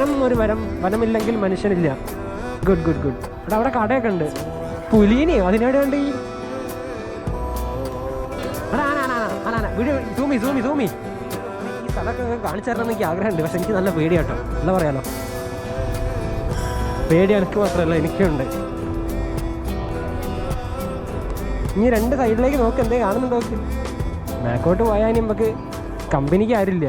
വനം ഒരു വനം വനമില്ലെങ്കിൽ മനുഷ്യനില്ല. ഗുഡ് ഗുഡ് ഗുഡ് എടാ അവിടെ കടയൊക്കെ ഉണ്ട്. പുലീനി അതിനോട് കണ്ട് ഈ സൂമി സൂമി സൂമി. സ്ഥലമൊക്കെ കാണിച്ചു തരണം എനിക്ക് ആഗ്രഹമുണ്ട്. പക്ഷെ എനിക്ക് നല്ല പേടിയാട്ടോ എന്താ പറയാലോ? പേടി എനിക്ക് മാത്രമല്ല എനിക്കുണ്ട്. ഇനി രണ്ട് സൈഡിലേക്ക് നോക്ക് എന്തേ കാണുന്നുണ്ടോ? മാക്കോട്ട് പോയാൽ നമുക്ക് കമ്പനിക്ക് ആരില്ല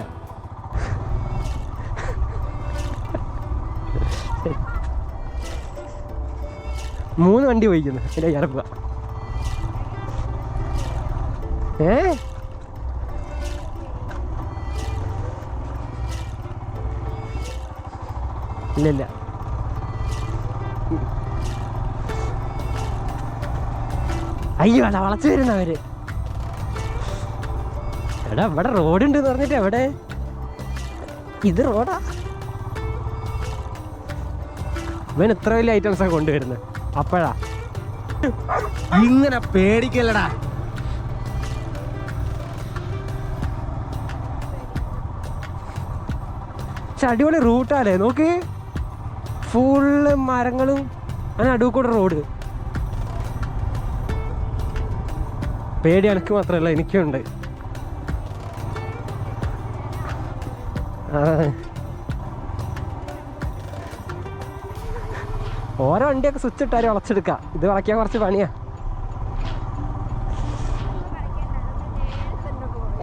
മൂന്ന് വണ്ടി പോയിക്കുന്നു. എന്റെ ഇറക്കുക. ഏ? ഇല്ല ഇല്ല. അയ്യോ അല്ല വളച്ചു വരുന്നവര് എടാ ഇവിടെ റോഡ് ഉണ്ട് പറഞ്ഞിട്ട് എവിടെ? ഇത് റോഡാ. ഇവൻ ഇത്ര വലിയ ഐറ്റംസാണ് കൊണ്ടുവരുന്നത്. അപ്പോഴാ. ഇങ്ങനെ പേടിക്കല്ലടാ. അടിപൊളി റൂട്ടാലേ നോക്ക്. ഫുള്ള് മരങ്ങളും അങ്ങനെ അടുക്കൂടെ കൂടെ റോഡ് പേടി എനിക്ക് മാത്രമല്ല എനിക്കുണ്ട്. ആ. ഓരോ വണ്ടിയൊക്കെ സ്വിച്ച് ഇട്ടാലും വളച്ചെടുക്ക. ഇത് വളയ്ക്കാൻ കുറച്ച് പണിയാ.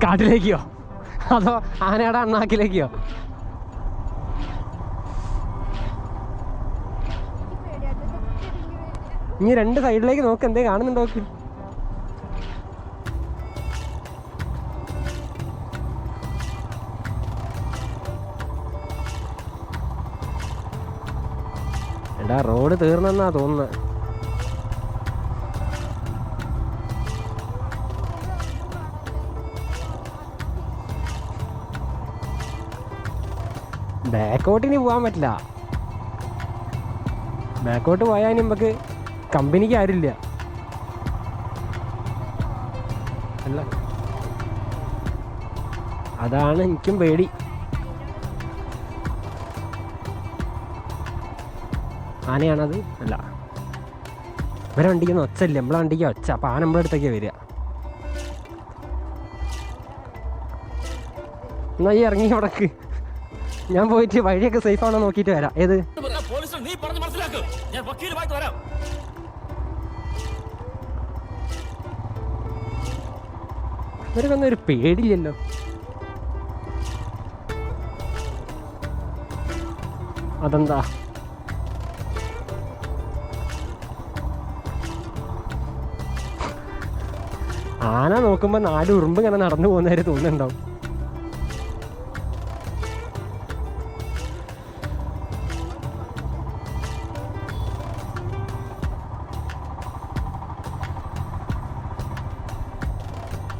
കാട്ടിലേക്കോ? അതോ ആനയുടെ അണ്ണാക്കിലേക്കോ? ഇനി രണ്ട് സൈഡിലേക്ക് നോക്ക് എന്തേ കാണുന്നുണ്ടോ? എടാ റോഡ് തീർന്നെന്നാ തോന്നുന്നത് ബാക്കോട്ടിന് പോകാൻ പറ്റില്ല. ബാക്കോട്ട് പോയാൽ നമുക്ക് കമ്പനിക്ക് ആരില്ല. അല്ല. അതാണ് എനിക്കും പേടി. ആനയാണത്? അല്ല. ഇവരെ വണ്ടിക്കൊന്നും ഒച്ചല്ല നമ്മളെ വണ്ടിക്ക് ഒച്ച. അപ്പോൾ ആന നമ്മളെ അടുത്തൊക്കെ വരിക. എന്നാ ഈ ഇറങ്ങി അവിടക്ക് ഞാൻ പോയിട്ട് വഴിയൊക്കെ സേഫ് ആണോ നോക്കിയിട്ട് വരാം. ഏത്? ഇവർക്കൊന്നും ഒരു പേടില്ലല്ലോ അതെന്താ? ആന നോക്കുമ്പോ നാല് ഉറുമ്പ് ഇങ്ങനെ നടന്നു പോകുന്നവര് തോന്നുന്നുണ്ടാവും.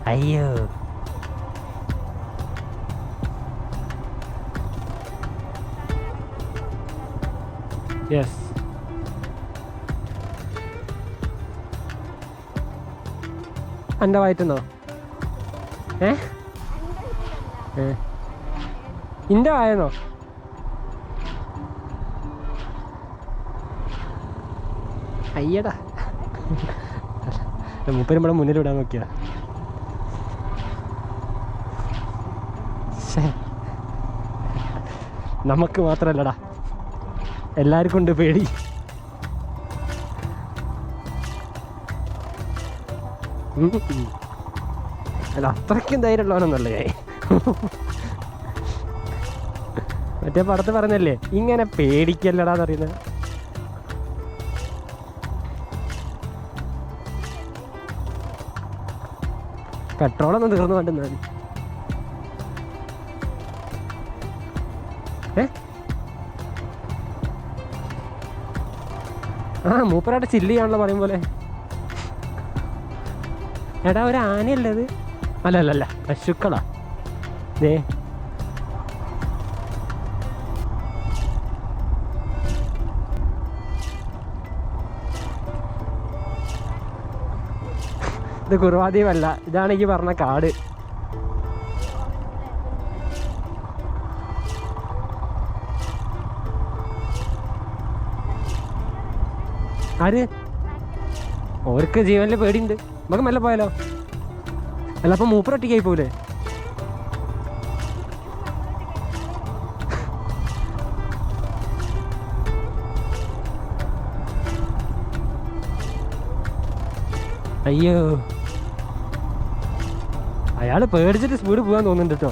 അയ്യോ. യെസ് എന്റെ വയറ്റുന്നോ ഏ. ഇന്റെ വായനോ? അയ്യടാ. മൂപ്പര് മുന്നിൽ വിടാൻ നോക്കിയതാ നമുക്ക് മാത്രല്ലടാ. എല്ലാവർക്കും ഉണ്ട് പേടി. അല്ല അത്രയ്ക്കും ധൈര്യമുള്ളവനൊന്നല്ലേ ഞാൻ. മറ്റേ പടത്ത് പറഞ്ഞല്ലേ ഇങ്ങനെ പേടിക്കല്ലടാന്ന് അറിയുന്നത് പെട്രോളൊന്നും തീർന്നു കണ്ടെന്നാണ് ഏ? ആ മൂപ്പരായിട്ട് ചില്ല് ചെയ്യാണല്ലോ പറയും പോലെ. എടാ ഒരു ആനയല്ലത് അല്ല അല്ല അല്ല പശുക്കളാ. ദേ. ഇത് കുറവാദീപല്ല ഇതാണ് ഈ പറഞ്ഞ കാട്. ആര്? ഓർക്ക് ജീവനിൽ പേടിയുണ്ട്. നമുക്ക് മെല്ലെ പോയാലോ? അല്ല അപ്പം മൂപ്പർ ഒറ്റയ്ക്കായി പോലെ അയ്യോ. അയാൾ പേടിച്ചിട്ട് സ്പീഡ് പോകാൻ തോന്നുന്നുണ്ട് കേട്ടോ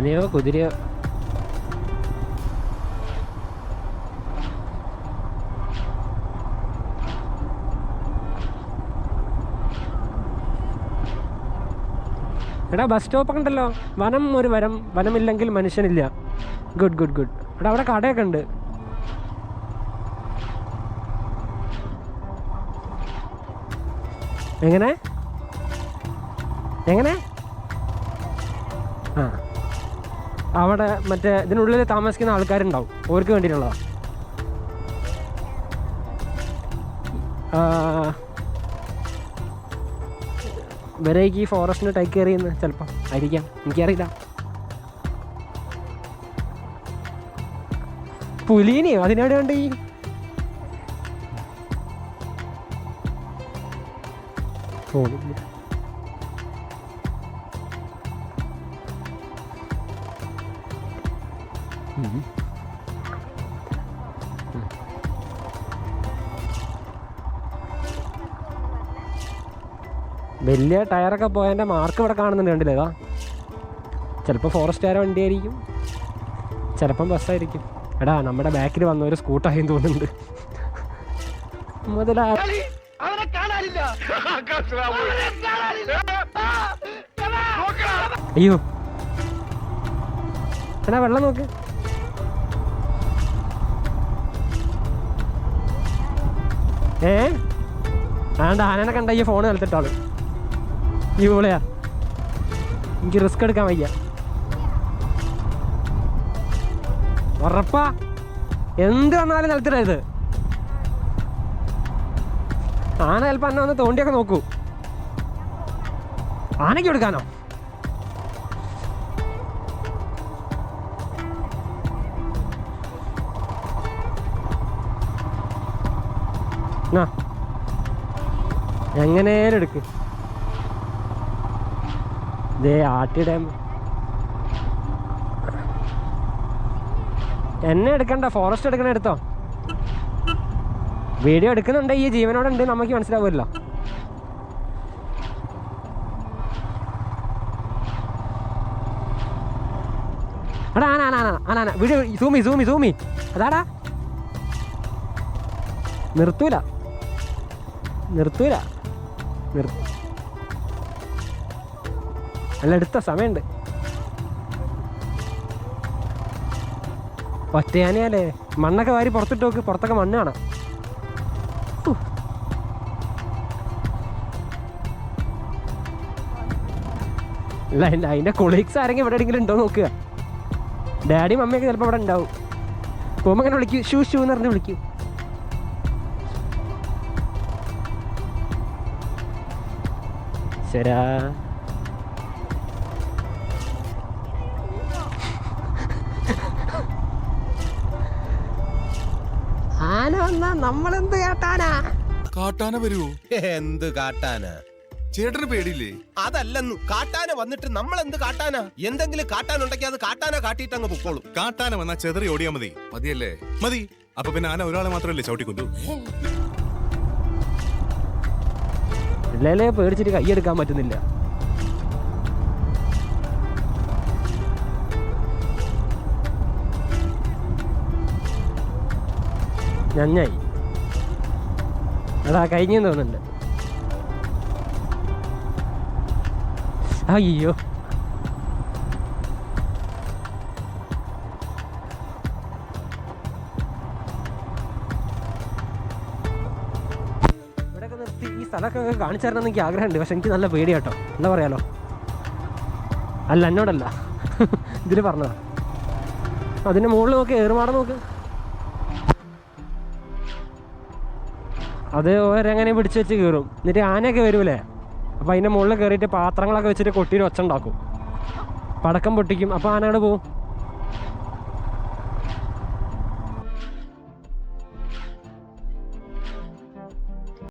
ആനയോ കുതിരയോ? എടാ ബസ് സ്റ്റോപ്പ് ഉണ്ടല്ലോ. വനം ഒരു വരം വനമില്ലെങ്കിൽ മനുഷ്യനില്ല. ഗുഡ് ഗുഡ് ഗുഡ് എടാ അവിടെ കടയൊക്കെ ഉണ്ട്. എങ്ങനെ? എങ്ങനെ? ആ. അവിടെ മറ്റേ ഇതിനുള്ളിൽ താമസിക്കുന്ന ആൾക്കാരുണ്ടാവും. അവർക്ക് വേണ്ടിയിട്ടുള്ളതാണ് ആ, ഇവരേക്ക് ഈ ഫോറസ്റ്റിന് ടൈക്ക് കയറിയെന്ന് ചിലപ്പോൾ ആയിരിക്കാം. എനിക്കറിയില്ല. പുലീനെയോ? അതിനെവിടെ ഉണ്ട് ഈ ഫോണില്ല വലിയ ടയറൊക്കെ പോയതിന്റെ മാർക്ക് ഇവിടെ കാണുന്നുണ്ട് കണ്ടില്ലേ ഇതാ? ചിലപ്പോൾ ഫോറസ്റ്റുകാരെ വണ്ടിയായിരിക്കും. ചിലപ്പം ബസ്സായിരിക്കും എടാ നമ്മുടെ ബാക്കിൽ വന്ന ഒരു സ്കൂട്ടായി തോന്നുന്നുണ്ട്. മുതലാ അയ്യോ. എന്നാ വെള്ളം നോക്ക്. ഏ? ആണ്ട് ആനനെ കണ്ട? ഈ ഫോൺ കളിച്ചിട്ടാൾ ഈ പോളയാ എനിക്ക് റിസ്ക് എടുക്കാൻ വയ്യ. ഉറപ്പാ. എന്ത് വന്നാലും നിലത്തിടരുത് ആന ചിലപ്പോൾ അന്ന വന്ന് തോണ്ടിയൊക്കെ നോക്കൂ. ആനയ്ക്ക് കൊടുക്കാനോ ആ എങ്ങനെയും എടുക്ക് ദേ ആട്ടിയുടെ എന്നെ എടുക്കണ്ട ഫോറസ്റ്റ് എടുക്കണ എടുത്തോ? വീഡിയോ എടുക്കുന്നുണ്ട് ഈ ജീവനോടെ ഉണ്ട് നമുക്ക് മനസ്സിലാവുമല്ലോ. എടാ ആന വീഡിയോ സൂമി സൂമി സൂമി അതാടാ. നിർത്തൂല. നിർത്തൂല. നിർ അല്ല അടുത്ത സമയമുണ്ട്. ഒറ്റയാനയല്ലേ മണ്ണൊക്കെ വാരി പുറത്തിട്ട് നോക്ക് പുറത്തൊക്കെ മണ്ണ് കാണാം. ഹൂ. അല്ല അതിന്റെ അതിന്റെ കൊളീഗ്സ് ആരെങ്കിലും ഇവിടെ എവിടെയെങ്കിലും ഉണ്ടോ നോക്കുക. ഡാഡി മമ്മിയൊക്കെ ചിലപ്പോൾ ഇവിടെ ഉണ്ടാവും. പോകുമ്പോൾ അങ്ങനെ വിളിക്കൂ ഷൂ ഷൂ എന്ന് പറഞ്ഞ് വിളിക്കൂ. ശരാ. ആന വന്നാ നമ്മളെന്ത് കാട്ടാനാ? കാട്ടാന വരുവോ? എന്ത് കാട്ടാന? ചേട്ടന് പേടിയില്ലേ? അതല്ലെന്നു. കാട്ടാന വന്നിട്ട് നമ്മൾ എന്ത് കാട്ടാന? എന്തെങ്കിലും കാട്ടാനുണ്ടെങ്കിൽ അത് കാട്ടാന കാട്ടിയിട്ട് അങ്ങ് പൊക്കോളും. കാട്ടാന വന്നാ ചെതറി ഓടിയാ മതി. മതിയല്ലേ? മതി. അപ്പൊ പിന്നെ ആന ഒരാളെ മാത്രമല്ലേ ചവിട്ടിക്കൊണ്ടു ഇല്ലേ പേടിച്ചിട്ട് കൈയെടുക്കാൻ പറ്റുന്നില്ല. നന്നായി അതാ കഴിഞ്ഞെന്ന് തോന്നുന്നുണ്ട്. അയ്യോ. ഈ സ്ഥലമൊക്കെ കാണിച്ചു തരണം എനിക്ക് ആഗ്രഹമുണ്ട്. പക്ഷെ എനിക്ക് നല്ല പേടി കേട്ടോ. എന്താ പറയാലോ? അല്ല എന്നോടല്ല. ഇതിൽ പറഞ്ഞതാ. അതിന്റെ മുകളിൽ നോക്ക് ഏറുമാടം നോക്ക്. അത് ഓരെങ്ങനെ പിടിച്ച് വെച്ച് കയറും എന്നിട്ട് ആനയൊക്കെ വരൂലേ? അപ്പോൾ അതിന്റെ മുകളിൽ കയറിയിട്ട് പാത്രങ്ങളൊക്കെ വെച്ചിട്ട് കൊട്ടിയിൽ ഒച്ച ഉണ്ടാക്കും പടക്കം പൊട്ടിക്കും. അപ്പോൾ ആനകൾ പോവും.